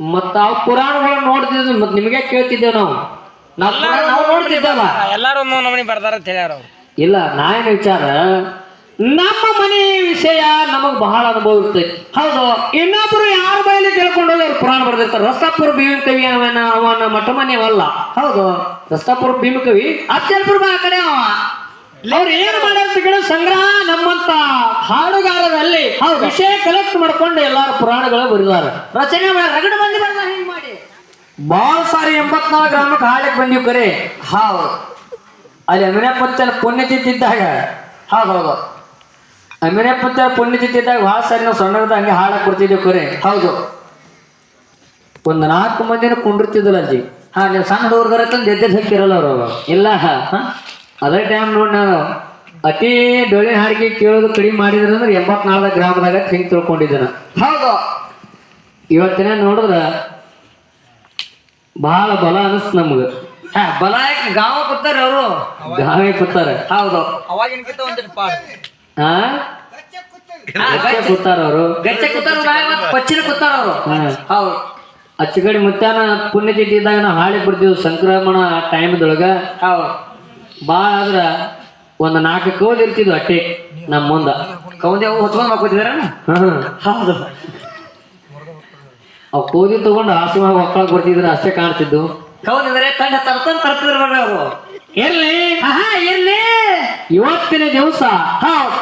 ಮತ್ತ ಆ ಪುರಾಣಗಳನ್ನ ನೋಡ್ತಿದ್ವಿ ಮತ್ ನಿಮಗೆ ಕೇಳ್ತಿದ್ದೇವ್ ನಾವು. ನಾವು ಪುರಾಣ ನಾವು ನೋಡ್ತಿದ್ದೇವ ಎಲ್ಲಾರು ಒಂದೊಂದು ನಮನಿ ಬರ್ತಾರ ಅಂತ ಹೇಳ್ಯಾರ ಅವ್ರು. ಇಲ್ಲ ನಾ ಏನ್ ವಿಚಾರ? ನಮ್ಮ ಮನೆ ವಿಷಯ ನಮಗ್ ಬಹಳ ಅನುಭವ ಇರ್ತೈತಿ. ಹೌದು ಇನ್ನೊಬ್ರು ಯಾರ ಬೈಲಿ ತಿಳ್ಕೊಂಡು ಹೋಗಿ ಅವ್ರು ಪುರಾಣ ಬರ್ದಿರ್ತಾರೆ. ರಸ್ತಾಪುರ ಭೀಮಕವಿ ಅವನ ಅವನ ಮಠ ಮನೆಯವಲ್ಲ ಹೌದು ರಸ್ತಾಪುರ ಭೀಮಕವಿ ಅಚ್ಚಲ್ಪುರ ಆ ಕಡೆ ಅವ. ಅವ್ರು ಏನು ಮಾಡ್ಯಾರ ಕೇಳಿ ಸಂಗ್ರಹ ನಮ್ಮಂತ ಹಾಡುಗಾರರಲ್ಲಿ ವಿಷಯ ಕಲೆಕ್ಟ್ ಮಾಡ್ಕೊಂಡು ಎಲ್ಲಾರು ಪುರಾಣಗಳು ಬರಿದಾರ. ರಚನೆ ಮಾಡಿ ರಗಡ ಮಂದಿ ಬರ್ದಾರ ಹಿಂಗ್ ಮಾಡಿ. ಬಹಳ ಸಾರಿ ಎಂಬತ್ನಾಲ್ಕು ಗ್ರಾಮಕ್ಕೆ ಹಾಡಕ್ ಬಂದಿವ್ ಕರೆ. ಹೌದು. ಅಲ್ಲಿ ಅಮಿನ ಪುಣ್ಯ ಪುಣ್ಯತಿದ್ದಾಗ ಹೌದು ಹೌದು. ಅಮಿನಪ್ಪತ್ತ ಪುಣ್ಯ ಇದ್ದಾಗ ಭಾಳ ಸಾರಿ ನಾವು ಸಣ್ಣದ ಹಂಗೆ ಹಾಡಕ್ ಕೊಡ್ತಿದ್ದೇವೆ ಕರೆ. ಹೌದು. ಒಂದು ನಾಲ್ಕು ಮಂದಿನ ಕುಂಡಿರ್ತಿದ್ದಲ್ಲ ಅಜ್ಜಿ ಹಾ ನೀವು ಸಣ್ಣ ಹುಡುಗರ ತಂದು ಅವರು ಅವಾಗ. ಇಲ್ಲ. ಹಾ? ಅದೇ ಟೈಮ್ ನೋಡಿ ನಾನು ಅತಿ ಬೆಳೆ ಹಾಡಿಗೆ ಕೇಳೋದು ಕಡಿಮೆ ಮಾಡಿದ್ರೆ ಅಂದ್ರೆ ಎಂಬತ್ನಾಲ್ಕು ಗ್ರಾಮದಾಗ ಹಿಂಗೆ ತಿಳ್ಕೊಂಡಿದ್ದೆ ಹೌದು. ಇವತ್ತಿನ ನೋಡಿದ್ರ ಬಹಳ ಬಲ ಅನಿಸ್ತು ನಮ್ಗೆ. ಹಾ ಬಲ ಯಾಕೆ ಗಾವ ಕೂತಾರ ಅವರು? ಗಾವೇ ಕೂತಾರ. ಹೌದು. ಪಾಡ್. ಹಾ ಗಚ್ಚ ಕೂತಾರ ಅವರು. ಗಚ್ಚ ಕೂತಾರ ಪಚ್ಚಿನ ಕೂತಾರ ಅವರು. ಹೌದು. ಅಚ್ಚಗಡಿ ಮುತ್ತಾನ ಪುಣ್ಯತಿಥಿ ಇದ್ದಾಗ ನಾವು ಹಾಳಿ ಬಿಡ್ತೀವಿ ಸಂಕ್ರಮಣ ಟೈಮ್ದೊಳಗ ಹೌದು. ಭಾಳ ಆದ್ರ ಒಂದು ನಾಲ್ಕು ಕೌದ್ ಇರ್ತಿದ್ವು ಅಟ್ಟೆ ನಮ್ಮ ಮುಂದ. ಕೌದಿ ಅವು ಹೊತ್ಕೊಂಡ್ ಹಾಕೋತಿದಾರ ಹೌದು. ಅವು ಕೋದಿ ತಗೊಂಡು ಆಸಮ ಒಕ್ಕಳಕ್ ಬರ್ತಿದ್ರು ಅಷ್ಟೇ ಕಾಣ್ತಿದ್ದು ಕೌದಿದ್ರೆ ತಂಡ ತರ್ತಂದ್ ತರ್ತಿದ್ರು ಬರ್ರಿ ಅವರು. ಎಲ್ಲಿ? ಎಲ್ಲಿ? ಇವತ್ತಿನ ದಿವಸ ಹೌದು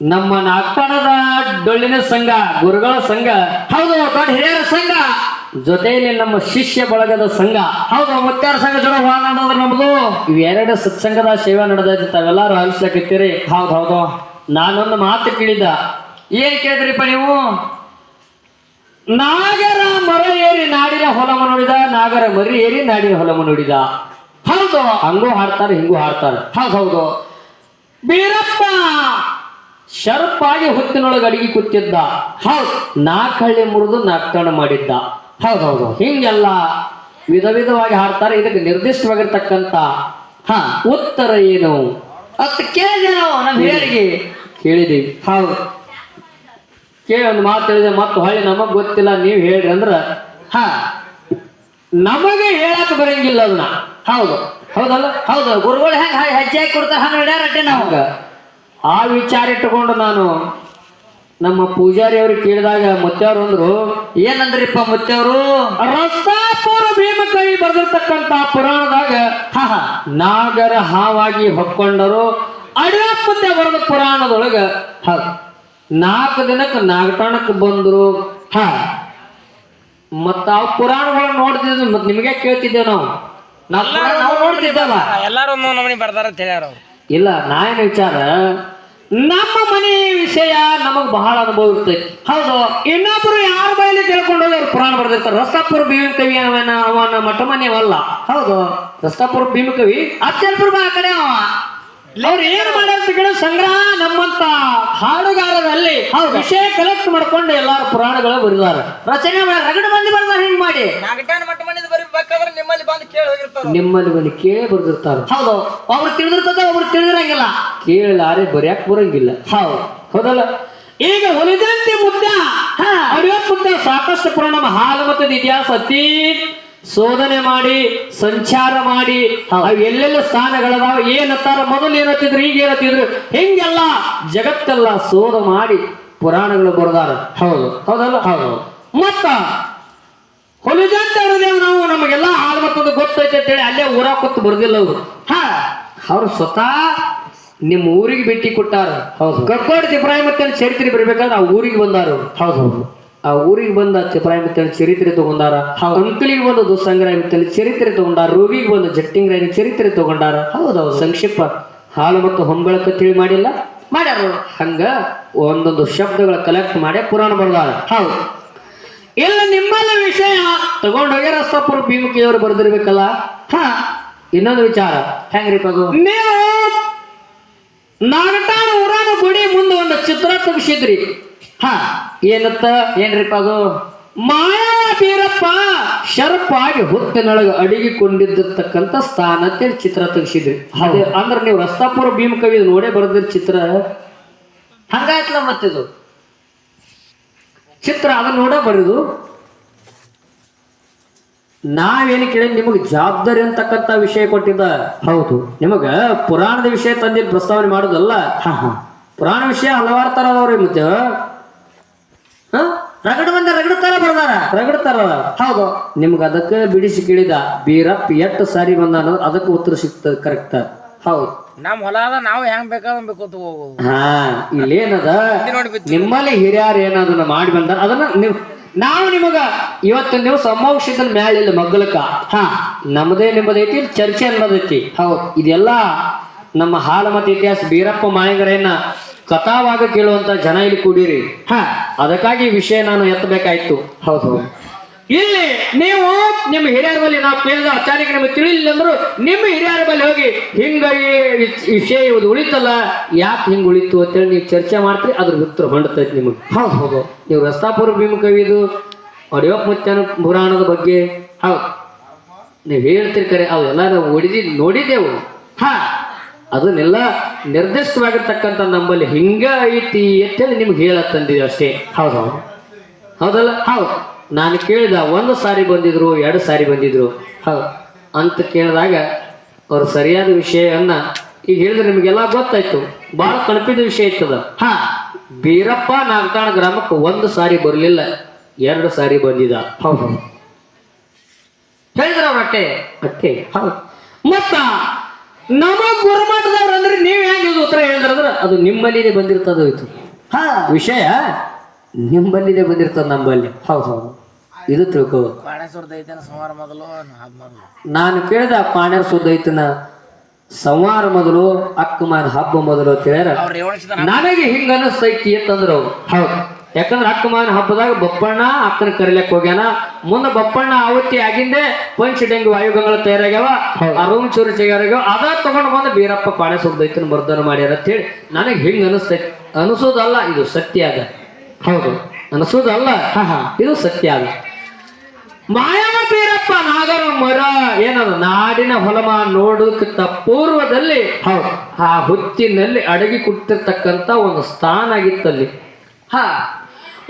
ನಮ್ಮ ನಾಗ್ತಾಣದ ಡೊಳ್ಳಿನ ಸಂಘ ಗುರುಗಳ ಸಂಘ. ಹೌದು ದೊಡ್ಡ ಹಿರಿಯರ ಸಂಘ. ಜೊತೆಯಲ್ಲಿ ನಮ್ಮ ಶಿಷ್ಯ ಬಳಗದ ಸಂಘ. ಹೌದು ಮುತ್ತಾರ ಸಂಘ ಜೋಡ ನಡೆದ್ರೆ ನಮ್ದು. ಇವೆರಡು ಸತ್ಸಂಗದ ಸೇವೆ ನಡೆದೈತಿ ತಾವೆಲ್ಲರೂ ಅನಿಸ್ಲಕತ್ತೀರಿ ಹೌದು ಹೌದು. ನಾನೊಂದು ಮಾತು ಕೇಳಿದ್ದ. ಏನ್ ಕೇಳಿದ್ರಿಪ್ಪ ನೀವು? ನಾಗರ ಮರ ಏರಿ ನಾಡಿನ ಹೊಲಮ ನೋಡಿದ ನಾಗರ ಮರಿ ಏರಿ ನಾಡಿನ ಹೊಲಮ ನೋಡಿದ. ಹೌದು ಹಂಗೂ ಹಾಡ್ತಾರೆ ಹಿಂಗೂ ಹಾಡ್ತಾರೆ. ಹೌದು ಹೌದು. ಬೀರಪ್ಪ ಶರ್ಪಾಗಿ ಹೊತ್ತಿನೊಳಗೆ ಅಡಿಗೆ ಕೂತಿದ್ದ. ಹೌದು. ನಾಲ್ಕು ಹಳ್ಳಿ ಮುರಿದು ನಾಲ್ಕಣ ಮಾಡಿದ್ದ. ಹೌದೌದು. ಹಿಂಗೆಲ್ಲ ವಿಧ ವಿಧವಾಗಿ ಹಾಡ್ತಾರೆ. ಇದಕ್ಕೆ ನಿರ್ದಿಷ್ಟವಾಗಿರ್ತಕ್ಕಂಥ, ಹಾ, ಉತ್ತರ ಏನು? ಅತ್ ಕೇಳಿದೆ ನಾವು ನಮ್ಮ ಹಿರಿಯರಿಗೆ ಕೇಳಿದೀವಿ. ಹೌದು. ಕೇಳಿ ಒಂದು ಮಾತು ಹೇಳಿದೆ ಮತ್ತು ಹೊಳ್ಳಿ ನಮಗ್ ಗೊತ್ತಿಲ್ಲ. ನೀವು ಹೇಳ್ರಿ ಅಂದ್ರ, ಹಾ, ನಮಗೆ ಹೇಳಕ್ ಬರಂಗಿಲ್ಲ ಅದನ್ನ. ಹೌದು. ಹೌದಲ್ಲ? ಹೌದು. ಗುರುಗಳು ಹೆಂಗ ಹೆಜ್ಜೆ ಹಾಕಿ ಕೊಡ್ತಾರ? ಹಂಗ ನಾವು ಆ ವಿಚಾರ ಇಟ್ಟುಕೊಂಡು ನಾನು ನಮ್ಮ ಪೂಜಾರಿ ಅವ್ರಿಗೆ ಕೇಳಿದಾಗ ಮುತ್ತೆಯವ್ರು ಅಂದ್ರು ಏನಂದ್ರಿಪ್ಪ ಮುತ್ತೆಯವರು? ರಸ್ತಾಪುರ ಭೀಮಕವಿ ಬರೆದಿರ್ತಕ್ಕಂತ ಪುರಾಣದಾಗ ನಾಗರ ಹಾವಾಗಿ ಹೊಕ್ಕೊಂಡರು ಅಡಿಯಪ್ಪತ್ತೆ ಬರೆದ ಪುರಾಣದೊಳಗ ಹ ನಾಲ್ಕು ದಿನಕ್ಕೆ ನಾಗಟಾಣಕ್ಕೆ ಬಂದರು ಹ ಮತ್ತ ಆ ಪುರಾಣಗಳನ್ನ ನೋಡ್ತಿದ್ವಿ ಮತ್ ನಿಮಗೆ ಕೇಳ್ತಿದ್ದೆ ನಾವು. ನಾವು ನೋಡ್ತಿದ್ದಲ್ಲ. ಎಲ್ಲಾರು ಬರ್ತಾರ ಅಂತ ಹೇಳ್ಯಾರ ಇಲ್ಲ ನಾ ಏನು ವಿಚಾರ ನಮ್ಮ ಮನೆ ವಿಷಯ ನಮಗೆ ಬಹಳ ಅನುಭವ ಇರ್ತೈತಿ. ಹೌದು, ಇನ್ನೊಬ್ರು ಯಾರ ಬಯಲು ಕೇಳ್ಕೊಂಡು ಹೋಗಿ ಅವ್ರು ಪುರಾಣ ಬರ್ದಿರ್ತಾರೆ. ರಸ್ತಾಪುರ ಭೀಮ ಕವಿ ಅವನ ಅವನ ಮಠ ಮನೆಯವಲ್ಲ ಹೌದು ರಸ್ತಾಪುರ ಭೀಮ ಕವಿ ಅಚ್ಚಲ್ಪುರ ಆ ಕಡೆ ಅವ. ಅವ್ರು ಏನ್ ಮಾಡ್ಯಾರ ಸಂಗ್ರಹ ನಮ್ಮಂತ ಹಾಡುಗಾರರಲ್ಲಿ ವಿಷಯ ಕಲೆಕ್ಟ್ ಮಾಡ್ಕೊಂಡು ಎಲ್ಲಾರು ಪುರಾಣಗಳು ಬರಿದಾರ. ರಚನೆ ಮಾಡಿ ರಗಡ ಮಂದಿ ಬರ್ದಾರ ಹಿಂಗ್ ಮಾಡಿ. ನಿಮ್ಮಲ್ಲಿ ಬಂದು ಕೇಳಿ ಹೋಗಿರ್ತಾರೆ? ನಿಮ್ಮಲ್ಲಿ ಬಂದು ಕೇಳಿ ಬರ್ದಿರ್ತಾರ? ಹೌದು. ಅವ್ರು ತಿಳಿದಿರ್ತದ ಅವ್ರು ತಿಳಿದಿರಂಗಿಲ್ಲ. ಕೇಳಲಾರೆ ಬರೆಯಕ್ ಬರಂಗಿಲ್ಲ. ಹೌದು. ಹೌದಲ್ಲ? ಈಗ ಒಲಿದಂತೆ ಮುದ್ದ. ಅಡಿಯಪ್ಪ ಮುದ್ದ ಸಾಕಷ್ಟು ಪುರಾಣ ನಮ್ಮ ಹಾಲು ಮತ್ತು ಇತಿಹಾಸ ಅತಿ ಶೋಧನೆ ಮಾಡಿ ಸಂಚಾರ ಮಾಡಿ ಅವು ಎಲ್ಲೆಲ್ಲ ಸ್ಥಾನಗಳದಾವ ಏನತ್ತಾರ ಮೊದಲು ಏನತ್ತಿದ್ರು ಈಗ ಏನತ್ತಿದ್ರು ಹೆಂಗೆಲ್ಲ ಜಗತ್ತೆಲ್ಲ ಶೋಧ ಮಾಡಿ ಪುರಾಣಗಳು ಬರದಾರ. ಹೌದು. ಹೌದಲ್ಲ? ಹೌದು. ಮತ್ತ ಹೊಲಿದಂತ ನಾವು ನಮಗೆಲ್ಲ ಹಾಲು ಮತ್ತೊಂದು ಗೊತ್ತೈತೆ ಅಂತೇಳಿ ಅಲ್ಲೇ ಊರ ಕೊತ್ತು ಬರ್ದಿಲ್ಲ ಅವರು. ಹಾ ಅವ್ರು ಸ್ವತಃ ನಿಮ್ಮ ಊರಿಗೆ ಭೇಟಿ ಕೊಟ್ಟಾರ. ಹೌದು. ಕಕ್ಕೋಡ್ ತಿಪ್ರಾಯಿ ಮತ್ತೆ ಚರಿತ್ರೆ ಬರ್ಬೇಕಾದ್ರೆ ಆ ಊರಿಗೆ ಬಂದಾರ ಹೌದು ಹೌದು. ಆ ಊರಿಗೆ ಬಂದ ಚಿಪ್ರಾಯಿ ಮತ್ತೆ ಚರಿತ್ರೆ ತಗೊಂಡಾರ ಅಂಕಲಿಗೆ ಬಂದ ದುಸ್ಸಂಗ್ರಾಯ ಮಿತ್ತಲ್ಲಿ ಚರಿತ್ರೆ ತಗೊಂಡಾರ ರೋಗಿಗೆ ಬಂದ ಜಟ್ಟಿಂಗ್ರಾಯಿ ಚರಿತ್ರೆ ತಗೊಂಡಾರ. ಹೌದೌದು ಸಂಕ್ಷಿಪ್ತ ಹಾಲು ಮತ್ತು ಹೊಂಬಳಕ ತಿಳಿ ಮಾಡಿಲ್ಲ. ಮಾಡ್ಯಾರ ಹಂಗ ಒಂದೊಂದು ಶಬ್ದಗಳ ಕಲೆಕ್ಟ್ ಮಾಡಿ ಪುರಾಣ ಬರ್ದಾರ. ಹೌದು. ಇಲ್ಲ ನಿಮ್ಮಲ್ಲ ವಿಷಯ ತಗೊಂಡೋಗಿ ರಸ್ತಾಪುರ ಭೀಮಕಿಯವರು ಬರೆದಿರ್ಬೇಕಲ್ಲ. ಹಾ. ಇನ್ನೊಂದು ವಿಚಾರ. ಹೆಂಗ್ರಿಪ್ಪ ಅದು ನೀವು ನಾಗಟಾನ ಊರಾನ ಗುಡಿ ಮುಂದೆ ಒಂದು ಚಿತ್ರ ತೆಗಿಸಿದ್ರಿ. ಹಾ ಏನತ್ತ ಏನ್ರಿಪ್ಪ ಅದು? ಮಾಯಾ ಬೀರಪ್ಪ ಶರ್ಪಾಗಿ ಹುತ್ತಿನೊಳಗೆ ಅಡಿಗಿಕೊಂಡಿದ್ದಕ್ಕಂತ ಸ್ಥಾನ ಅಂತೇಳಿ ಚಿತ್ರ ತೆಗೆಸಿದ್ರಿ ಅದೇ ಅಂದ್ರೆ ನೀವು ರಸ್ತಾಪುರ ಭೀಮಕವಿ ನೋಡೇ ಬರೆದಿರ ಚಿತ್ರ? ಹಂಗಾಯ್ತಲ್ಲ ಮತ್ತಿದು? ಚಿತ್ರ ಅದನ್ನ ನೋಡ ಬರೆದು ನಾವೇನು ಕೇಳಿ ನಿಮಗೆ ಜವಾಬ್ದಾರಿ ಅಂತಕ್ಕಂಥ ವಿಷಯ ಕೊಟ್ಟಿದ್ದ? ಹೌದು. ನಿಮಗ ಪುರಾಣದ ವಿಷಯ ತಂದಿದ್ದು ಪ್ರಸ್ತಾವನೆ ಮಾಡೋದಲ್ಲ? ಹಾ ಹಾ. ಪುರಾಣ ವಿಷಯ ಹಲವಾರು ತರ ಅದಾವ್ರಿ ಮತ್ತೆ. ಹ? ರಗಡ ಬಂದ ರಗಡ ತರ ಬರ್ದಾರ. ರಗಡ ತರ. ಹೌದು. ನಿಮ್ಗೆ ಅದಕ್ಕೆ ಬಿಡಿಸಿ ಕೇಳಿದ ಬೀರಪ್ಪ ಎಷ್ಟು ಸಾರಿ ಬಂದ ಅನ್ನೋದು ಅದಕ್ಕೆ ಉತ್ತರ ಸಿಗ್ತದೆ ಕರೆಕ್ಟ್ ಹೌದು. ನಮ್ ಹೊಲ ಅದ ನಾವು ಹೆಂಗ್ ಬೇಕಾದ್ರೆ ಹೋಗೋದು ಹಾ ಇಲ್ಲೇನದ. ನಿಮ್ಮಲ್ಲಿ ಹಿರಿಯರು ಏನದನ್ನ ಮಾಡಿ ಬಂದ ಅದನ್ನ ನೀವು ನಾವು ನಿಮಗ ಇವತ್ತು ನೀವು ಸಮೌಷಿದ ಮ್ಯಾಲಿಲ್ಲ ಮಗ್ಗಲಕ್ಕ. ಹಾ. ನಮ್ಮದೇ ನಿಮ್ಮದೈತಿ ಚರ್ಚೆ ಅನ್ನೋದೈತಿ ಹೌದು. ಇದೆಲ್ಲ ನಮ್ಮ ಹಾಲ ಮತ್ತು ಇತಿಹಾಸ ಬೀರಪ್ಪ ಮಾಯಗರೇನ ಕಥಾವಾಗ ಕೇಳುವಂತ ಜನ ಇಲ್ಲಿ ಕೂಡಿರಿ. ಹ. ಅದಕ್ಕಾಗಿ ಈ ವಿಷಯ ನಾನು ಎತ್ತಬೇಕಾಯ್ತು. ಹೌದು. ಇಲ್ಲಿ ನೀವು ನಿಮ್ಮ ಹಿರಿಯರ ಬಳಿ ನಾವು ಕೇಳಿದ ಅಚಾನಕ್ ನಿಮಗೆ ತಿಳಿಲಿಲ್ಲ ಅಂದ್ರು ನಿಮ್ಮ ಹಿರಿಯರ ಬಳಿ ಹೋಗಿ ಹಿಂಗ ಈ ವಿಷಯ ಇದು ಉಳಿತಲ್ಲ ಯಾಕೆ ಹಿಂಗ್ ಉಳಿತು? ಅಂತೇಳಿ ನೀವು ಚರ್ಚೆ ಮಾಡ್ತೀರಿ ಅದ್ರ ಉತ್ತರ ಹೊಂಡತೈತಿ ನಿಮಗೆ. ಹೌದು. ಹೌದು. ನೀವು ರಸ್ತಾಪುರ ಭೀಮಕವಿದು ಅಡಿಯೋಕ್ ಮುತ್ಯನ ಪುರಾಣದ ಬಗ್ಗೆ ಹೌದು. ನೀವು ಹೇಳ್ತೀರಿ ಕರೆ ಅವೆಲ್ಲ ನಾವು ಓಡಿದಿ ನೋಡಿದೆವು. ಹಾ. ಅದನ್ನೆಲ್ಲ ನಿರ್ದಿಷ್ಟವಾಗಿರ್ತಕ್ಕಂಥ ನಮ್ಮಲ್ಲಿ ಹಿಂಗ ಐತಿ ಅಂತೇಳಿ ನಿಮ್ಗೆ ಹೇಳತ್ತಂದಿದೆ ಅಷ್ಟೇ. ಹೌದು ಹೌದು. ಹೌದಲ್ಲ? ಹೌದು. ನಾನು ಕೇಳಿದ ಒಂದು ಸಾರಿ ಬಂದಿದ್ರು ಎರಡು ಸಾರಿ ಬಂದಿದ್ರು. ಹೌದು. ಅಂತ ಕೇಳಿದಾಗ ಅವರು ಸರಿಯಾದ ವಿಷಯವನ್ನ ಈಗ ಹೇಳಿದ್ರೆ ನಿಮಗೆಲ್ಲ ಗೊತ್ತಾಯ್ತು. ಬಹಳ ತಲುಪಿದ ವಿಷಯ ಇತ್ತದ. ಹಾ. ಬೀರಪ್ಪ ನಾಗತಾಣ ಗ್ರಾಮಕ್ಕೆ ಒಂದು ಸಾರಿ ಬರಲಿಲ್ಲ ಎರಡು ಸಾರಿ ಬಂದಿದ. ಹೌದು ಹೌದು. ಹೇಳಿದ್ರ ಅವ್ರ ಅಟ್ಟೆ ಅಟ್ಟೆ ಹೌದು. ಮತ್ತ ನಮ್ಮ ಗುರುಮಠದವ್ರು ಅಂದ್ರೆ ನೀವು ಹೆಂಗೆ ಇದು ಉತ್ತರ ಹೇಳಿದ್ರಂದ್ರೆ ಅದು ನಿಮ್ಮಲ್ಲಿದೆ ಬಂದಿರ್ತದ ಹೋಯ್ತು ಹಾ. ವಿಷಯ ನಿಮ್ಮಲ್ಲಿದೆ ಬಂದಿರ್ತದ ನಮ್ಮಲ್ಲಿ. ಹೌದು ಹೌದು. ಇದು ತಿಳ್ಕೋ. ಐತೇನ ಸೋಮವಾರ ಮೊದಲು ನಾನು ಕೇಳಿದ ಪಾಣ್ಯರ ಸುದ್ದೈತನ ಸಂವಾರ ಮೊದಲು ಅಕ್ಕಮಾನ ಹಬ್ಬ ಮೊದಲು ಅಂತ ಹೇಳ್ಯಾರ. ನನಗೆ ಹಿಂಗನ ಸೈಕಿ ಅಂತಂದ್ರು ಹೌದು. ಯಾಕಂದ್ರೆ ಅಕ್ಕಮಾನ ಹಬ್ಬದಾಗ ಬಪ್ಪಣ್ಣ ಅಕ್ಕನ ಕರಿಲಕ್ ಹೋಗ್ಯಾನ. ಮುಂದೆ ಬಪ್ಪಣ್ಣ ಆವತ್ತಿ ಆಗಿಂದೆ ಪಂಚಡಂಗಿ ವಾಯುಗಂಗಳು ತಯಾರಾಗ್ಯಾವ. ಅರುಣ್ ಚೂರು ಆಗ್ಯಾವ ಅದ ತಗೊಂಡು ಬಂದು ಬೀರಪ್ಪ ಪಾಳೆ ಸುದ್ದೈತನ ಬರ್ಧನ ಮಾಡ್ಯಾರ ಅಂತ ಹೇಳಿ ನನಗೆ ಹಿಂಗೆ ಅನಿಸ್ತೈತಿ. ಅನಿಸೋದಲ್ಲ ಇದು ಸತ್ಯ ಅದ. ಹೌದು. ಅನಿಸೋದಲ್ಲ ಹಾ ಹಾ. ಇದು ಸತ್ಯ ಅದ. ಮಾಯವ ಬೀರಪ್ಪ ನಾಗರ ಮರ ಏನದ ನಾಡಿನ ಹೊಲಮ ನೋಡೋದಕ್ಕಿಂತ ಪೂರ್ವದಲ್ಲಿ ಹೌದು. ಆ ಹುತ್ತಿನಲ್ಲಿ ಅಡಗಿ ಕುಟ್ಟಿರ್ತಕ್ಕಂಥ ಒಂದು ಸ್ಥಾನ ಆಗಿತ್ತಲ್ಲಿ. ಹಾ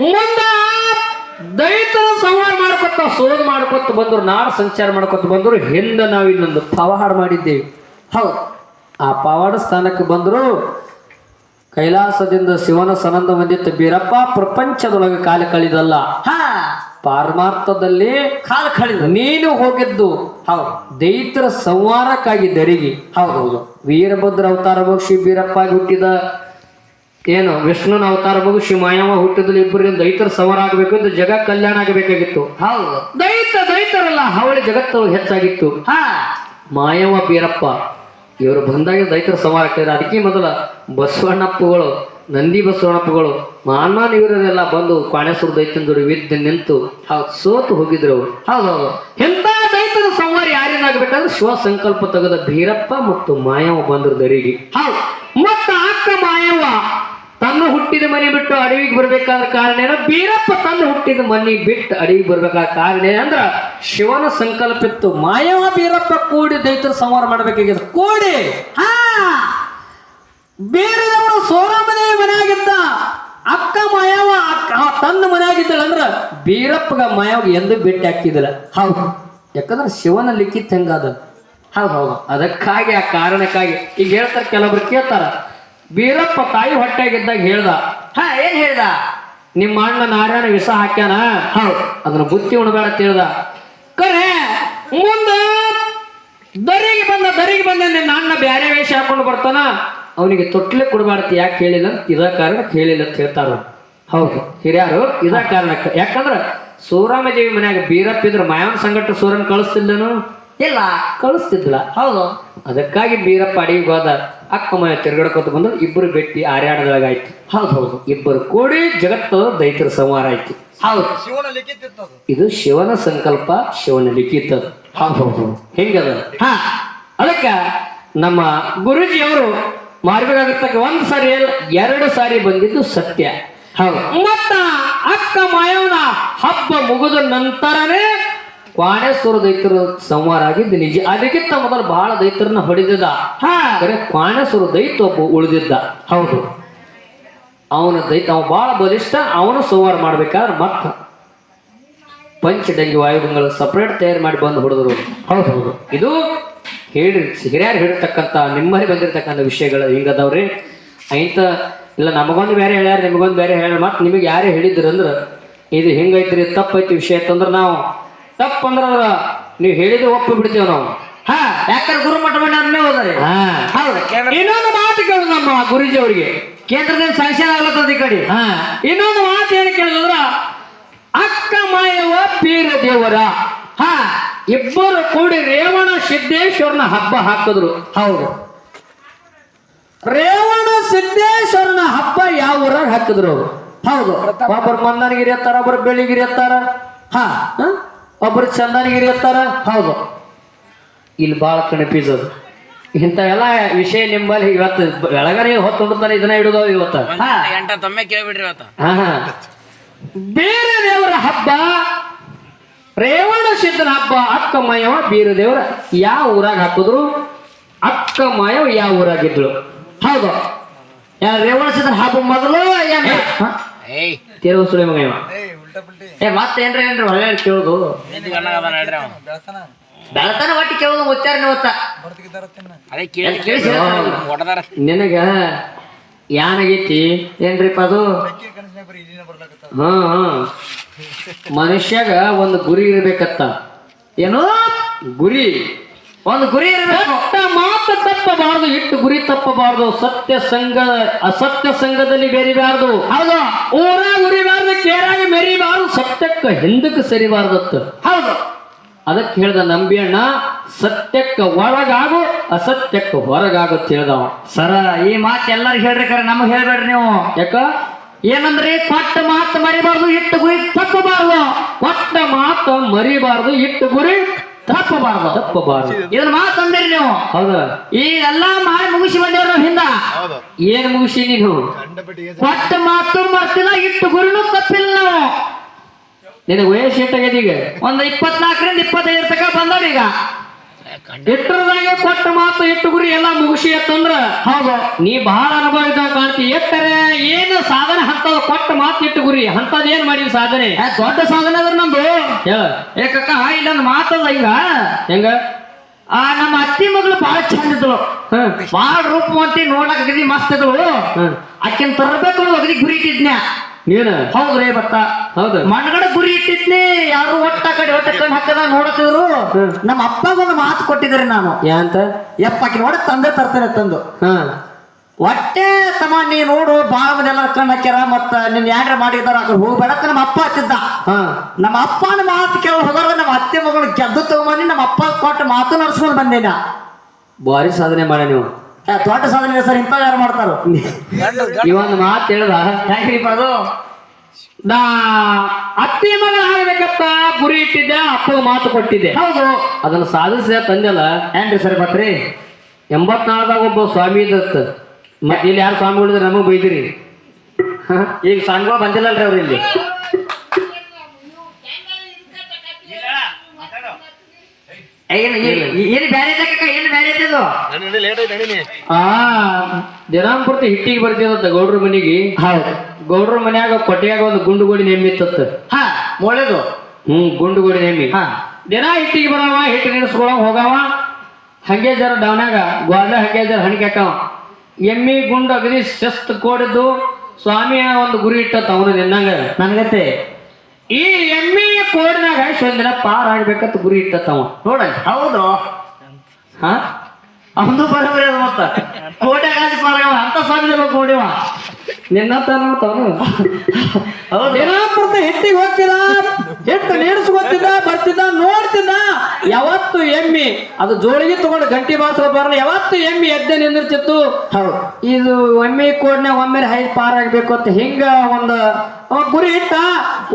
ಮುಂದ ದೈತರ ಸಂಹಾರ ಮಾಡ್ಕೊತ ಸೋದ್ ಮಾಡ್ಕೊತ ಬಂದ್ರು ನಾಡ ಸಂಚಾರ ಮಾಡ್ಕೊತ ಬಂದ್ರು ಹಿಂದೆ ನಾವು ಇನ್ನೊಂದು ಪವಾಡ ಮಾಡಿದ್ದೇವೆ. ಹೌದು. ಆ ಪವಾಡ ಸ್ಥಾನಕ್ಕೆ ಬಂದ್ರು ಕೈಲಾಸದಿಂದ ಶಿವನ ಸನಂದ ಬಂದಿತ್ತು ಬೀರಪ್ಪ. ಪ್ರಪಂಚದೊಳಗೆ ಕಾಲ ಕಳಿದಲ್ಲ. ಹಾ. ಪಾರಮಾರ್ಥದಲ್ಲಿ ಕಾಲ ಕಳಿದ. ನೀನು ಹೋಗಿದ್ದು. ಹೌದು. ದೈತರ ಸಂಹಾರಕ್ಕಾಗಿ ದರಿಗೆ. ಹೌದೌದು. ಹೌದು ವೀರಭದ್ರ ಅವತಾರ ಭಕ್ಷಿ ಬೀರಪ್ಪ ಹುಟ್ಟಿದ ಏನು ವಿಷ್ಣುನ ಅವತಾರ ಮುಗಿಸಿ ಮಾಯವ ಹುಟ್ಟಿದಲ್ಲಿ ಇಬ್ಬರಿಂದ ದೈತರ ಸವರ ಆಗಬೇಕು ಅಂತ ಜಗ ಕಲ್ಯಾಣ ಆಗಬೇಕಾಗಿತ್ತು. ಹೌದು. ದೈತ ದೈತರಲ್ಲ ಹಾವಳಿ ಜಗತ್ತು ಹೆಚ್ಚಾಗಿತ್ತು. ಹಾ. ಮಾಯವ ಬೀರಪ್ಪ ಇವರು ಬಂದಾಗ ದೈತರ ಸವಾರ ಆಗ್ತಾರೆ ಅದಕ್ಕೆ ಮೊದಲ ಬಸವಣ್ಣಪ್ಪಗಳು ನಂದಿ ಬಸವಣ್ಣಪ್ಪಗಳು ಮಾನ್ಮಾನ್ ಇವರೆಲ್ಲ ಬಂದು ಕಾಣೇಶ್ವರ ದೈತಂದರು ವಿದ್ಯೆ ನಿಂತು ಸೋತು ಹೋಗಿದ್ರು ಅವರು. ಹೌದು ಹೌದು. ಎಂತ ದೈತರ ಸವಾರಿ ಯಾರಿಂದ ಆಗ್ಬೇಕಂದ್ರೆ ಶಿವ ಸಂಕಲ್ಪ ತೆಗೆದ ಬೀರಪ್ಪ ಮತ್ತು ಮಾಯವ ಬಂದ್ರು ದರಿಗೆ. ಹೌದು. ಮತ್ತ ಅಕ್ಕ ಮಾಯವ್ವ ತನ್ನ ಹುಟ್ಟಿದ ಮನೆ ಬಿಟ್ಟು ಅಡವಿಗೆ ಬರಬೇಕಾದ ಕಾರಣ ಏನ ಬೀರಪ್ಪ ತನ್ನ ಹುಟ್ಟಿದ ಮನೆ ಬಿಟ್ಟು ಅಡವಿಗೆ ಬರ್ಬೇಕಾದ ಕಾರಣ ಏನಂದ್ರ ಶಿವನ ಸಂಕಲ್ಪ ಇತ್ತು. ಮಾಯವ ಬೀರಪ್ಪ ಕೂಡಿ ದೈತರ ಸಂಹಾರ ಮಾಡ್ಬೇಕಾಗಿತ್ತು ಕೂಡಿ. ಹಾ. ಬೇರೆದವರು ಸೋರಮ್ಮದೇವಿ ಮನೆಯಾಗಿದ್ದ. ಅಕ್ಕ ಮಾಯವ ತನ್ನ ಮನೆಯಾಗಿದ್ದಳ ಅಂದ್ರ ಬೀರಪ್ಪಗ ಮಾಯವ ಎಂದು ಭೇಟಿ ಹಾಕಿದಿಲ್ಲ ಹೌದು. ಯಾಕಂದ್ರೆ ಶಿವನ ಲಿಖಿತ್ ಹೆಂಗಾದ ಹೌದು ಹೌದು. ಅದಕ್ಕಾಗಿ, ಆ ಕಾರಣಕ್ಕಾಗಿ. ಈಗ ಹೇಳ್ತಾರೆ ಕೆಲವೊಬ್ರು ಕೇಳ್ತಾರ. ಬೀರಪ್ಪ ತಾಯಿ ಹೊಟ್ಟೆಗಿದ್ದಾಗ ಹೇಳ್ದ ಹಾ ಏನ್ ಹೇಳ್ದ? ನಿಮ್ಮ ಅಣ್ಣ ನಾರಾಯಣ ವಿಷ ಹಾಕ್ಯಾನ? ಹೌದು. ಅದನ್ನ ಬುತ್ತಿ ಉಣಬೇಡ ಅಂತ ಹೇಳ್ದ. ಕರೆ ಮುಂದ ದರಿಗೆ ಬಂದ ದರಿಗೆ ಬಂದ ನಿನ್ನ ಅಣ್ಣ ಬ್ಯಾರೆ ವೇಷ ಹಾಕೊಂಡು ಬರ್ತಾನ? ಅವನಿಗೆ ತೊಟ್ಲೆ ಕೊಡಬಾರ್ದು ಯಾಕೆ ಹೇಳಿಲ್ಲ ಅಂತ ಇದ ಕಾರಣಕ್ಕೆ ಹೇಳಿಲ್ಲ ಅಂತ ಹೇಳ್ತಾರ ಹೌದು. ಹಿರಿಯರು ಇದ ಕಾರಣಕ್ಕೆ ಯಾಕಂದ್ರ ಸೂರಾಮದೇವಿ ಮನ್ಯಾಗ ಬೀರಪ್ಪ ಇದ್ರ ಮಾಯಾವನ ಸಂಗಟ ಸೂರನ್ ಕಳಿಸ್ತಿಲ್ಲನು ಇಲ್ಲ. ಕಳಿಸ್ತಿದ್ಲ. ಹೌದು. ಅದಕ್ಕಾಗಿ ಬೀರಪ್ಪ ಅಡಿಗೆ ಹೋದ ಅಕ್ಕ ಮನೆ ತಿರ್ಗಡ್ಕೊತ ಬಂದು ಇಬ್ಬರು ಭೇಟಿ ಆರ್ಯಾಡದೊಳಗಾಯ್ತು ಹೌದು ಹೌದು. ಇಬ್ಬರು ಕೂಡಿ ಜಗತ್ತು ದೈತರ ಸಂಹಾರ ಆಯ್ತು. ಹೌದು. ಶಿವನ ಲಿಖಿತ ಇದು ಶಿವನ ಸಂಕಲ್ಪ ಶಿವನ ಲಿಖಿತ ಹೌದು ಹೌದು. ಹೆಂಗದ? ಹಾ. ಅದಕ್ಕ ನಮ್ಮ ಗುರುಜಿಯವರು ಮಾಡ್ಬೇಕಾಗಿರ್ತಕ್ಕ ಒಂದ್ ಸಾರಿ ಅಲ್ಲ ಎರಡು ಸಾರಿ ಬಂದಿದ್ದು ಸತ್ಯ. ಹೌದು. ಮತ್ತ ಅಕ್ಕ ಮಾಯವನ ಹಬ್ಬ ಮುಗಿದ ನಂತರನೇ ಕ್ವಾಣೇಶ್ವರ ದೈತ್ಯರು ಸಂವಾರ ಆಗಿದ್ದು ನಿಜ. ಅದಕ್ಕಿಂತ ಮೊದಲು ಬಹಳ ದೈತ್ಯರನ್ನ ಹೊಡೆದಿದ್ದ. ಹಾಗೆ ಕ್ವಾಣೇಶ್ವರ ದೈತ ಒಬ್ಬ ಉಳಿದಿದ್ದ. ಹೌದು. ಅವನ ದೈತ ಅವ ಬಹಳ ಬಲಿಷ್ಠ ಅವನು ಸಂವಾರ ಮಾಡ್ಬೇಕಾದ್ರೆ ಮತ್ತ ಪಂಚಡಂಗಿ ವಾಯುಗಳು ಸಪರೇಟ್ ತಯಾರು ಮಾಡಿ ಬಂದು ಹೊಡೆದ್ರು. ಹೌದು ಹೌದು. ಇದು ಹೇಳಿ ಹಿರಿಯರು ಹೇಳಿರ್ತಕ್ಕಂಥ ನಿಮ್ಮಲ್ಲಿ ಬಂದಿರತಕ್ಕಂಥ ವಿಷಯಗಳು ಹಿಂಗದವ್ರಿ. ಐತ ಇಲ್ಲ ನಮಗೊಂದು ಬೇರೆ ಹೇಳ್ಯಾರ ನಿಮಗೊಂದು ಬೇರೆ ಹೇಳ ಮತ್ತೆ ನಿಮಗೆ ಯಾರೇ ಹೇಳಿದ್ರು ಅಂದ್ರೆ ಇದು ಹೆಂಗೈತ್ರಿ ತಪ್ಪೈತಿ ವಿಷಯ ಅಂತಂದ್ರೆ ನಾವು ತಪ್ಪಂದ್ರೆ ನೀವು ಹೇಳಿದ್ರೆ ಒಪ್ಪಿ ಬಿಡ್ತೀವಿ ನಾವು ಹಾ ಯಾಕಂದ್ರೆ ಗುರುಮಠ ಮಂಡಲನೇ ಹೋದ್ರಿ. ಹಾ. ಹೌದು. ಇನ್ನೊಂದು ಮಾತು ಕೇಳು ನಮ್ಮ ಗುರುಜಿ ಅವರಿಗೆ. ಕೇಂದ್ರದಿಂದ ಸ್ಯಾಂಕ್ಷನ್ ಆಗ್ಲತ್ತದ ಈ ಕಡೆ. ಹಾ. ಇನ್ನೊಂದು ಮಾತು ಏನು ಕೇಳಿದ್ರ ಅಕ್ಕ ಮಾಯವ ಪೀರ ದೇವರ. ಹಾ. ಇಬ್ಬರು ಕೂಡಿ ರೇವಣ ಸಿದ್ದೇಶ್ವರನ ಹಬ್ಬ ಹಾಕಿದ್ರು. ಹೌದು. ರೇವಣ ಸಿದ್ದೇಶ್ವರನ ಹಬ್ಬ ಯಾವ ಊರಾಗ ಹಾಕಿದ್ರು ಅವರು? ಹೌದು. ಒಬ್ಬರು ಮಂದನಗಿರಿ ಎತ್ತಾರ ಒಬ್ಬರು ಬೆಳಿಗಿರಿ ಎತ್ತಾರ. ಹಾ. ಹ? ಒಬ್ಬರು ಚಂದನಗಿರಿ ಎತ್ತಾರ ಹೌದು. ಇಲ್ಲಿ ಭಾಳ ಕಣಪೀಸ್ ಅದು ಎಲ್ಲ ವಿಷಯ ನಿಮ್ಮಲ್ಲಿ ಇವತ್ತು ಬೆಳಗನೆ ಹೊತ್ತು ಹುಡುಕ್ತಾರೆ ಇದನ್ನ ಹಿಡಿದು ಇವತ್ತು. ಎಂಟೊಮ್ಮೆ ಎಂಟ ತೊಮ್ಮೆ ಕೇಳ್ಬಿಡ್ರಿ ಇವತ್ತು. ಹಾ. ಬೇರೆ ದೇವರ ಹಬ್ಬ ರೇವಣ ಸಿದ್ಧನ ಹಬ್ಬ ಅಕ್ಕ ಮಾಯವ ಬೀರ ದೇವರ ಯಾವ ಊರಾಗ ಹಾಕಿದ್ರು? ಅಕ್ಕ ಮಾಯವ ಯಾವ ಊರಾಗಿದ್ಳು ಹೌದು. ಯಾ ರೇವಣ ಸಿದ್ಧನ ಹಬ್ಬ ಮೊದಲು? ಏಯ್. ತಿರುವು ಸುಳಿ ಮಗ ಏ ಮತ್ತೇನ್ರಿ ಏನ್ರಿ ಹೊಳ್ಳೆ ಕೇಳುದು. ಬೆಳತನ? ಒಟ್ಟಿ ಕೇಳುದು ಮುಚ್ಚಾರ ನೀವತ್ತ ಬರ್ತಿದ್ದಾರ ತಿನ್ನ ಅದೇ ಕೇಳಿ. ಕೇಳಿಸಿ ನಿನಗ ಯಾನಾಗೈತಿ? ಏನ್ರಿಪ್ಪ ಅದು? ಹ ಮನುಷ್ಯಾಗ ಒಂದು ಗುರಿ ಇರ್ಬೇಕತ್ತ. ಏನು ಗುರಿ. ಒಂದು ಗುರಿ ಇರಬೇಕು. ಮಾತು ತಪ್ಪಬಾರದು ಇಟ್ಟು ಗುರಿ ತಪ್ಪಬಾರದು. ಸತ್ಯ ಸಂಘ ಅಸತ್ಯ ಸಂಘದಲ್ಲಿ ಬೆರಿಬಾರದು ಹೌದು. ಊರಾಗ ಉರಿಬಾರ್ದು ಕೇರಾಗ ಮೆರಿಬಾರ್ದು ಸತ್ಯಕ್ಕ ಹಿಂದಕ್ಕೆ ಸರಿಬಾರ್ದತ್ತ. ಹೌದು. ಅದಕ್ಕೆ ಹೇಳ್ದ ನಂಬಿ ಅಣ್ಣ ಸತ್ಯಕ್ಕ ಒಳಗಾಗು ಅಸತ್ಯಕ್ಕ ಹೊರಗಾಗುತ್ತೆ ಹೇಳ್ದವ. ಸರ ಈ ಮಾತು ಎಲ್ಲರೂ ಹೇಳ್ರಿ ಕರೆ ನಮಗೆ ಹೇಳ್ಬೇಡ್ರಿ ನೀವು. ಯಾಕ? ಏನಂದ್ರೆ? ಕೊಟ್ಟ ಮಾತು ಮರಿಬಾರ್ದು ಇಟ್ಟು ಗುರಿ ತಪ್ಪಬಾರ್ದು. ಕೊಟ್ಟ ಮಾತು ಮರಿಬಾರ್ದು ಇಟ್ಟು ಗುರಿ ತಪ್ಪಬಾರ್ದು. ತಪ್ಪಬಾರದು. ಇದನ್ನ ಮಾತು ಅಂದಿರಿ ನೀವು. ಹೌದು. ಈ ಎಲ್ಲಾ ಮಾಡಿ ಮುಗಿಸಿ ಬಂದೇವ್ರ ನಾವ್ ಹಿಂದ. ಹೌದು. ಏನ್ ಮುಗಿಸಿ ನೀವು ಕೊಟ್ಟ ಮಾತು ಮರ್ತಿಲ್ಲ ಇಟ್ಟು ಗುರುನು ತಪ್ಪಿಲ್ಲ ನಾವು. ನಿನಗೆ ವಯಸ್ಸು ಎಷ್ಟಾಗೈತಿ ಈಗ? ಒಂದು ಇಪ್ಪತ್ನಾಲ್ಕರಿಂದ ಇಪ್ಪತ್ತೈದು ತಕ ಬಂದವ್ರ ಈಗ ಇಟ್ಟರದಾಗ ಕೊಟ್ಟ ಮಾತು ಇಟ್ಟು ಗುರಿ ಎಲ್ಲ ಮುಗಿಸಿ ಅಂತಂದ್ರ ಹೌದು ನೀ ಬಹಳ ಅನುಭವ ಇದ್ದಾಗ ಕಾಣ್ತಿ ಎತ್ತರೆ ಏನು ಸಾಧನೆ ಹಂತದ ಕೊಟ್ಟ ಮಾತು ಇಟ್ಟು ಗುರಿ ಹಂತದ ಏನ್ ಮಾಡಿದ ಸಾಧನೆ? ದೊಡ್ಡ ಸಾಧನೆ ಅದ್ರ ನಮ್ದು ಹೇಳ. ಇಲ್ಲ ಮಾತದ ಈಗ. ಹೆಂಗ? ಆ ನಮ್ಮ ಅತ್ತಿ ಮಗಳು ಬಹಳ ಚಂದ ಇದ್ಳು ಬಾಳ ರೂಪವಂತಿ ನೋಡಕ್ ಅಗದಿ ಮಸ್ತ್ ಇದ್ಳು ಆಕಿನ ತರಬೇಕು ಅಗದಿ ಗುರಿ ಇಟ್ಟಿದ್ನ್ಯ. ಏನ? ಹೌದ್ರಿ ಭತ್ತ. ಹೌದು. ಮಣ್ಣಗಡೆ ಗುರಿ ಇಟ್ಟಿದ್ನಿ ಯಾರು ಒಟ್ಟ ಕಡೆ ಒಟ್ಟ ಕಣ್ ಹಾಕದ ನೋಡತಿದ್ರು ನಮ್ಮ ಅಪ್ಪ ಒಂದು ಮಾತು ಕೊಟ್ಟಿದ್ರಿ ನಾನು. ಯಾಂತ? ಯಪ್ಪಕ್ಕೆ ನೋಡ ತಂದೆ ತರ್ತೇನೆ ತಂದು. ಒಟ್ಟೆ ತಮ್ಮ ನೀ ನೋಡು ಬಾವನೆಲ್ಲ ಕಣ್ ಹಾಕ್ಯಾರ ಮತ್ತ ನಿನ್ ಯಾರ ಮಾಡಿದಾರ ಅಕ್ಕ ಹೋಗ್ಬೇಡ ನಮ್ಮ ಅಪ್ಪ ಹಚ್ಚಿದ್ದ ನಮ್ಮ ಅಪ್ಪನ ಮಾತು ಕೇಳೋ ಹೋಗೋರು ನಮ್ಮ ಅತ್ತೆ ಮಗಳು ಗೆದ್ದು ತಗೊಂಬಂದು ನಮ್ಮ ಅಪ್ಪ ಕೊಟ್ಟು ಮಾತು ನಡ್ಸ್ಕೊಂಡು ಬಂದೇನ. ಬಾರಿ ಸಾಧನೆ ಮಾಡ ನೀವು. ದೊಡ್ಡ ಸಾಧನೆ ಸರ್ ಇಂಥ ಯಾರು ಮಾಡ್ತಾರ ಇವೊಂದು ಮಾತು ಹೇಳ್ದ ಹೆಂಗ್ರಿಪ್ಪ ಅದು ನಾ ಅತ್ತಿ ಮಗ ಆಗ್ಬೇಕಂತ ಗುರಿ ಇಟ್ಟಿದ್ದೆ ಅಪ್ಪಗೆ ಮಾತು ಕೊಟ್ಟಿದ್ದೆ ಹೌದು ಅದನ್ನ ಸಾಧಿಸ ತಂದೆಲ್ಲ ಹೆಂಗ್ರಿ ಸರಿ ಬತ್ರಿ ಎಂಬತ್ನಾಲ್ದಾಗ ಒಬ್ಬ ಸ್ವಾಮಿ ಇದ್ದತ್ತ ಮತ್ತೆ ಇಲ್ಲಿ ಯಾರು ಸ್ವಾಮಿಗಳಿದ್ರೆ ನಮಗ್ ಬೈದಿರಿ? ಈಗ ಸ್ವಾಮಿಗಳು ಬಂದಿಲ್ಲಲ್ರಿ ಅವ್ರು ಇಲ್ಲಿ ಏನು ಏನು ಬ್ಯಾರೆ ಐತೆ ಕಕ್ಕ ನಡೀನಿ ಆ ದಿನಾಂಪುರ್ತಿ ಹಿಟ್ಟಿಗೆ ಬರ್ತಿದತ್ತ ಗೌಡ್ರ ಮನೆಗೆ. ಹೌದು. ಗೌಡ್ರ ಮನ್ಯಾಗ ಕೊಟ್ಟಿಯಾಗ ಒಂದು ಗುಂಡುಗೋಡಿ ನೇಮಿತ್ತ ಮೊಳೆದು ಹಾ ಒಳ್ಳೇದು ಹ್ಮ್ ಗುಂಡುಗೋಡಿ ನೇಮಿ ನೆಮ್ಮಿ. ಹಾ. ದಿನ ಹಿಟ್ಟಿಗೆ ಬರವ ಹಿಟ್ಟು ನೆನೆಸ್ಕೊಳ ಹೋಗವ. ಹಂಗೆ ಜರ ಡೌನ್ಯಾಗ ಗೋರ್ಲ ಹಂಗೆ ಜರ ಹಣಿಕೆ ಹಾಕವ. ಎಮ್ಮಿ ಗುಂಡು ಅಗದಿ ಶಸ್ತ್ ಕೋಡಿದ್ದು ಸ್ವಾಮಿಯ ಒಂದು ಗುರಿ ಇಟ್ಟತ್ತ ಅವನು ನಿನ್ನಂಗ. ನನಗತ್ತೆ. ಈ ಎಮ್ಮಿ ಕೋಡಿನಾಗ ಒಂದಿನ ಪಾರ ಪಾರ್ ಆಗ್ಬೇಕಂತ ಗುರಿ ಇಟ್ಟತ್ತ ಅವ ನೋಡ ಹೌದು. ಹಾ? ಅವನು ಬರಬರಿ ಅದು ಮತ್ತ. ಕೋಟೆ ಕಾಸಿ ಪಾರವ ಅಂತ ಸಾಧ್ಯದಲ್ಲ ಕೋಡಿವ ನಿನ್ನ ನಿನ್ನಂತ ತಾನು. ಹೌದು. ದಿನಾಂಪುರ್ತ ಹಿಟ್ಟಿಗೆ ಹೋಗ್ತಿದ ಹಿಟ್ಟು ನೀಡಿಸ್ಕೊತಿದ್ದ ಬರ್ತಿದ್ದ ನೋಡ್ತಿದ್ದ ಯಾವತ್ತು ಎಮ್ಮಿ ಅದು ಜೋಳಿಗೆ ತಗೊಂಡು ಗಂಟಿ ಬಾರ್ಸ್ಕೊ ಬರಲ್ಲ. ಯಾವತ್ತು ಎಮ್ಮಿ ಎದ್ದೆ ನಿಂದಿರ್ತಿತ್ತು. ಹೌದು. ಇದು ಒಮ್ಮೆ ಕೋಡ್ನ ಒಮ್ಮೆ ಹೈ ಪಾರ್ ಆಗ್ಬೇಕು ಅಂತ ಹಿಂಗ ಒಂದು ಗುರಿ ಇಟ್ಟ.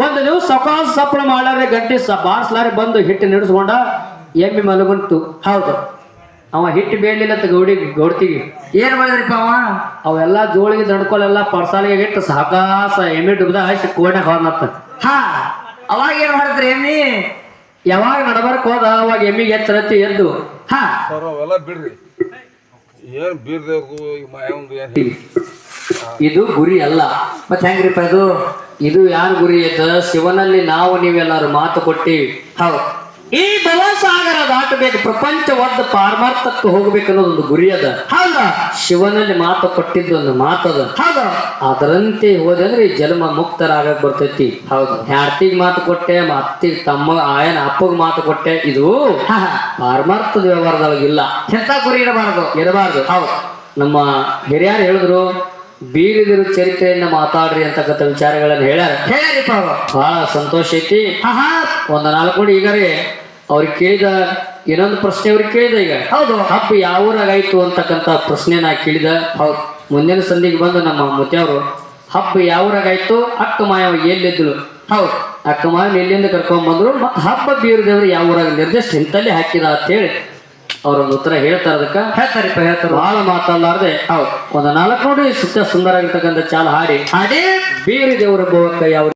ಒಂದು ದಿವಸ ಸಕಾಲ ಸಪ್ಪಳ ಮಾಡ್ಲಾರೆ ಗಂಟಿ ಸ ಬಾರ್ಸ್ಲಾರೆ ಬಂದು ಹಿಟ್ಟು ನಿಡಿಸ್ಕೊಂಡ ಎಮ್ಮಿ ಮಲಗುಂಟು. ಹೌದು. ಅವ ಹಿಟ್ಟು ಬೇಡಲಿಲ್ಲ ಗೌಡಿ ಗೌಡಿಗೆ ಗೌಡ್ತಿಗೆ. ಏನ್ ಮಾಡಿದ್ರಿಪ್ಪ ಅವ? ಅವೆಲ್ಲ ಜೋಳಿಗೆ ದಡ್ಕೊಳ್ಳೆಲ್ಲ ಪರ್ಸಾಲಿಗೆ ಇಟ್ಟು ಸಾಕಾಸ ಎಮ್ಮೆ ಡುಬ್ದ ಹಾಕಿ ಕೋಣೆ ಹಾ ಅವಾಗ ಏನ್ ಮಾಡಿದ್ರಿ ಎಮ್ಮಿ? ಯಾವಾಗ ನಡಬರ್ಕ್ ಹೋದ ಅವಾಗ ಎಮ್ಮಿಗೆ ಎಚ್ಚರತ್ತಿ ಎದ್ದು. ಹಾ. ಸರ್ ಅವೆಲ್ಲ ಬಿಡ್ರಿ. ಏನ್ ಈ ಮಾಯಂದು ಏನ್ ಇದು ಗುರಿ ಅಲ್ಲ. ಮತ್ತೆ ಹೆಂಗ್ರಿಪ್ಪ ಇದು? ಇದು ಯಾರ ಗುರಿ ಐತ ಶಿವನಲ್ಲಿ ನಾವು ನೀವೆಲ್ಲರೂ ಮಾತು ಕೊಟ್ಟಿವಿ ಹೌದು. ಈ ಬಲಸಾಗರ ದಾಟಬೇಕು ಪ್ರಪಂಚ ಒದ್ದ ಪಾರಮಾರ್ಥಕ್ಕೆ ಹೋಗ್ಬೇಕು ಅನ್ನೋದೊಂದು ಗುರಿ ಅದ. ಹೌದ. ಶಿವನಲ್ಲಿ ಮಾತು ಕೊಟ್ಟಿದ್ದು ಒಂದು ಮಾತದ ಹೌದು. ಅದರಂತೆ ಹೋದಂದ್ರೆ ಈ ಜನ್ಮ ಮುಕ್ತರಾಗಕ್ ಬರ್ತೈತಿ. ಹೌದು. ಹ್ಯಾರ್ತಿಗ್ ಮಾತು ಕೊಟ್ಟೆ ಅತ್ತಿಗ್ ತಮ್ಮ ಆಯನ ಅಪ್ಪಗ್ ಮಾತು ಕೊಟ್ಟೆ ಇದು ಹಾ ವ್ಯವಹಾರದೊಳಗೆ ಪಾರಮಾರ್ಥದ ವ್ಯವಹಾರದೊಳಗಿಲ್ಲ ಎಂತ ಗುರಿ ಇರಬಾರದು? ಇರಬಾರದು. ಹೌದು. ನಮ್ಮ ಹಿರಿಯರು ಹೇಳಿದ್ರು ಬೀರಿದಿರು ಚರಿತ್ರೆಯನ್ನ ಮಾತಾಡ್ರಿ ಅಂತಕ್ಕಂಥ ವಿಚಾರಗಳನ್ನ ಹೇಳ್ಯಾರ. ಹೇಳಿ ಅವರು ಬಹಳ ಸಂತೋಷ ಐತಿ. ಒಂದ್ ನಾಲ್ಕು ಈಗ ಈಗಾರೆ ಅವ್ರಿಗೆ ಕೇಳಿದ ಇನ್ನೊಂದು ಪ್ರಶ್ನೆ ಅವ್ರಿಗೆ ಕೇಳಿದ ಈಗ. ಹೌದು. ಹಬ್ಬ ಯಾವ ಊರಾಗಾಯ್ತು ಅಂತಕ್ಕಂಥ ಪ್ರಶ್ನೆ ನಾ ಕೇಳಿದ. ಹೌದು. ಮುಂದಿನ ಸಂಧಿಗೆ ಬಂದು ನಮ್ಮ ಮುತ್ತೆಯವರು ಹಬ್ಬ ಯಾವ ಊರಾಗಾಯ್ತು? ಅಕ್ಕ ಮಾಯವ ಎಲ್ಲಿದ್ಲು? ಹೌದು. ಅಕ್ಕ ಮಾಯ ಎಲ್ಲಿಂದ ಕರ್ಕೊಂಡ್ ಬಂದ್ರು? ಮತ್ತೆ ಹಬ್ಬ ಬೀರದೇವ್ರು ಯಾವ ಊರಾಗ ನಿರ್ದಿಷ್ಟ ಇಂತಲ್ಲಿ ಹಾಕಿದ ಅಂತ ಹೇಳಿ ಅವ್ರೊಂದು ಉತ್ತರ ಹೇಳ್ತಾರ ಅದಕ್ಕ. ಹೇಳ್ತಾರಿಪ್ಪ ಹೇಳ್ತಾರ. ಬಹಳ ಮಾತಾಡಲಾರದೆ. ಹೌದು. ಒಂದು ನಾಲ್ಕು ನೋಡಿ ಸುತ್ತ ಸುಂದರ ಆಗಿರ್ತಕ್ಕಂಥ ಚಾಲ ಹಾಡಿ. ಅದೇ ಬೀರಿ ದೇವರ ಯಾವ